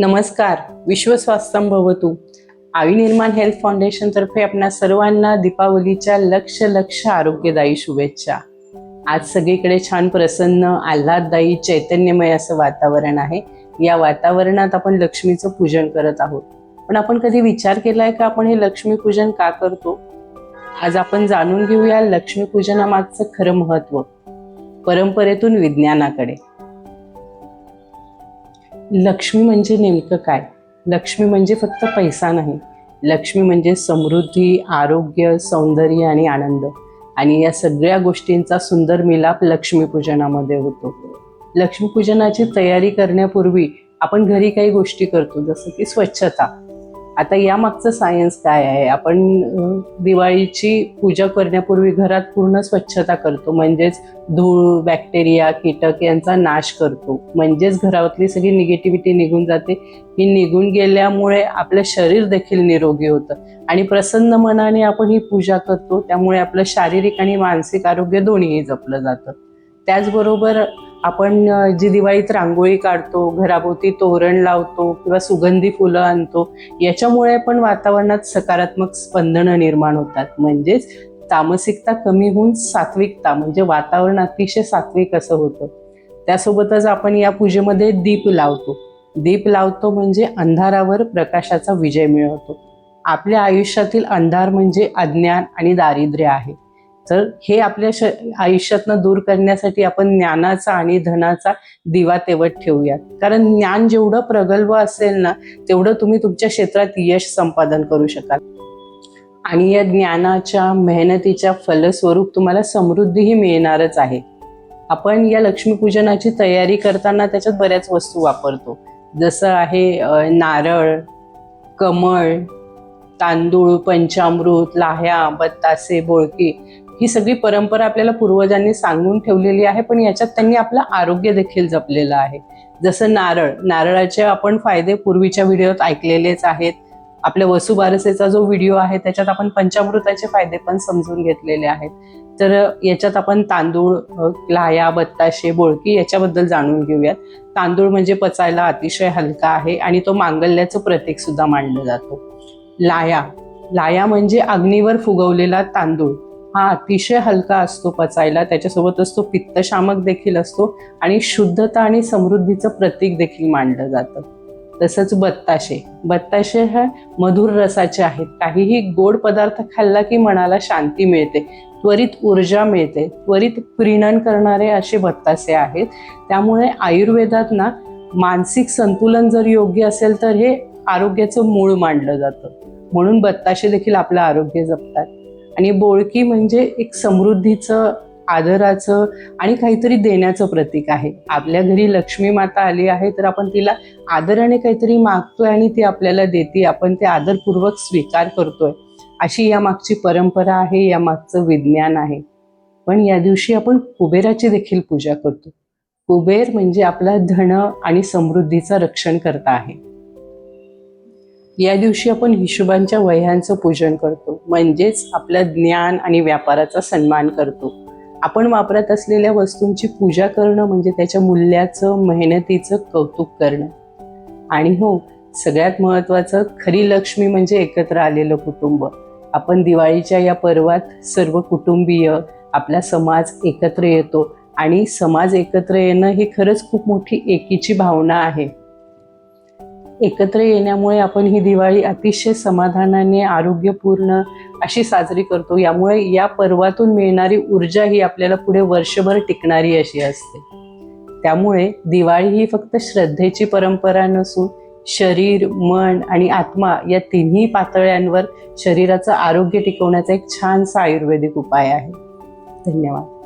नमस्कार विश्व स्वास्थ्यम आयु निर्माण हेल्थ फाउंडेशन तर्फे सर्वांना दीपावलीच्या लक्ष लक्ष आरोग्यदायी शुभेच्छा. आज सगळीकडे छान प्रसन्न आल्हाददायी चैतन्यमय असं वातावरण आहे. या वातावरणात आपण लक्ष्मीचं पूजन करत आहोत. पण आपण कधी विचार केलाय का आपण हे लक्ष्मीपूजन का करतो? आज आपण जाणून घेऊया लक्ष्मीपूजनामागचं खरं महत्त्व. परंपरेतून विज्ञानाकडे. लक्ष्मी म्हणजे नेमकं काय? लक्ष्मी म्हणजे फक्त पैसा नाही. लक्ष्मी म्हणजे समृद्धी आरोग्य सौंदर्य आणि आनंद. आणि या सगळ्या गोष्टींचा सुंदर मिलाप लक्ष्मीपूजनामध्ये होतो. लक्ष्मीपूजनाची तयारी करण्यापूर्वी आपण घरी काही गोष्टी करतो जसं की स्वच्छता. आता यामागचं सायन्स काय आहे? आपण दिवाळीची पूजा करण्यापूर्वी घरात पूर्ण स्वच्छता करतो. म्हणजेच धूळ बॅक्टेरिया कीटक यांचा नाश करतो. म्हणजेच घरातली सगळी निगेटिव्हिटी निघून जाते. ही निघून गेल्यामुळे आपलं शरीर देखील निरोगी होतं. आणि प्रसन्न मनाने आपण ही पूजा करतो त्यामुळे आपलं शारीरिक आणि मानसिक आरोग्य दोन्हीही जपलं जातं. त्याचबरोबर आपण जी दिवाळीत रांगोळी काढतो घराभोवती तोरण लावतो किंवा सुगंधी फुलं आणतो याच्यामुळे पण वातावरणात सकारात्मक स्पंदनं निर्माण होतात. म्हणजेच तामसिकता कमी होऊन सात्विकता म्हणजे वातावरण अतिशय सात्विक असं होतं. त्यासोबतच आपण या पूजेमध्ये दीप लावतो. दीप लावतो म्हणजे अंधारावर प्रकाशाचा विजय मिळवतो. आपल्या आयुष्यातील अंधार म्हणजे अज्ञान आणि दारिद्र्य आहे. तर हे आपल्या श आयुष्यातनं दूर करण्यासाठी आपण ज्ञानाचा आणि धनाचा दिवा तेवत ठेवूयात. कारण ज्ञान जेवढं प्रगल्भ असेल ना तेवढं तुम्ही तुमच्या क्षेत्रात यश संपादन करू शकाल. आणि या ज्ञानाच्या मेहनतीच्या फलस्वरूप तुम्हाला समृद्धीही मिळणारच आहे. आपण या लक्ष्मीपूजनाची तयारी करताना त्याच्यात बऱ्याच वस्तू वापरतो. जसं आहे नारळ कमळ तांदूळ पंचामृत लाह्या बत्तासे बोळकी ही सगळी परंपरा आपल्याला पूर्वजांनी सांगून ठेवलेली आहे पण याच्यात त्यांनी आपलं आरोग्य देखील जपलेलं आहे. जसं नारळ नारळाचे आपण फायदे पूर्वीच्या व्हिडिओत ऐकलेलेच आहेत. आपल्या वसुबारसेचा जो व्हिडिओ आहे त्याच्यात आपण पंचामृताचे फायदे पण समजून घेतलेले आहेत. तर याच्यात आपण तांदूळ लाया बत्ताशे बोळकी याच्याबद्दल जाणून घेऊयात. तांदूळ म्हणजे पचायला अतिशय हलका आहे आणि तो मांगल्याचं प्रतीक सुद्धा मांडलं जातो. लाया लाया म्हणजे अग्नीवर फुगवलेला तांदूळ. हा अतिशय हलका असतो पचायला. त्याच्यासोबतच तो पित्तशामक देखील असतो आणि शुद्धता आणि समृद्धीचं प्रतीक देखील मानलं जातं. तसंच बत्ताशे. बत्ताशे हे मधुर रसाचे आहेत. काहीही गोड पदार्थ खाल्ला की मनाला शांती मिळते त्वरित ऊर्जा मिळते त्वरित प्रीणन करणारे असे बत्तासे आहेत. त्यामुळे आयुर्वेदात ना मानसिक संतुलन जर योग्य असेल तर हे आरोग्याचं मूळ मानलं जातं. म्हणून बत्ताशे देखील आपलं आरोग्य जपतात. आणि बोळकी म्हणजे एक समृद्धीचं आदराचं आणि काहीतरी देण्याचं प्रतीक आहे. आपल्या घरी लक्ष्मी माता आली आहे तर आपण तिला आदराने काहीतरी मागतोय आणि ती आपल्याला देते. आपण ते आदरपूर्वक स्वीकार करतोय. अशी या मागची परंपरा आहे या मागचं विज्ञान आहे. पण या दिवशी आपण कुबेराची देखील पूजा करतो. कुबेर म्हणजे आपला धन आणि समृद्धीचं रक्षण करता आहे. या दिवशी आपण हिशोबांच्या वह्यांचं पूजन करतो. म्हणजेच आपलं ज्ञान आणि व्यापाराचा सन्मान करतो. आपण वापरत असलेल्या वस्तूंची पूजा करणं म्हणजे त्याच्या मूल्याचं मेहनतीचं कौतुक करणं. आणि हो सगळ्यात महत्त्वाचं खरी लक्ष्मी म्हणजे एकत्र आलेलं कुटुंब. आपण दिवाळीच्या या पर्वात सर्व कुटुंबीय आपला समाज एकत्र येतो. आणि समाज एकत्र येणं ही खरंच खूप मोठी एकीची भावना आहे. एकत्र येण्यामुळे आपण ही दिवाळी अतिशय समाधानाने आरोग्यपूर्ण अशी साजरी करतो. यामुळे या पर्वातून मिळणारी ऊर्जा ही आपल्याला पुढे वर्षभर टिकणारी अशी असते. त्यामुळे दिवाळी ही फक्त श्रद्धेची परंपरा नसून शरीर मन आणि आत्मा या तिन्ही पातळ्यांवर शरीराचं आरोग्य टिकवण्याचा एक छानसा आयुर्वेदिक उपाय आहे. धन्यवाद.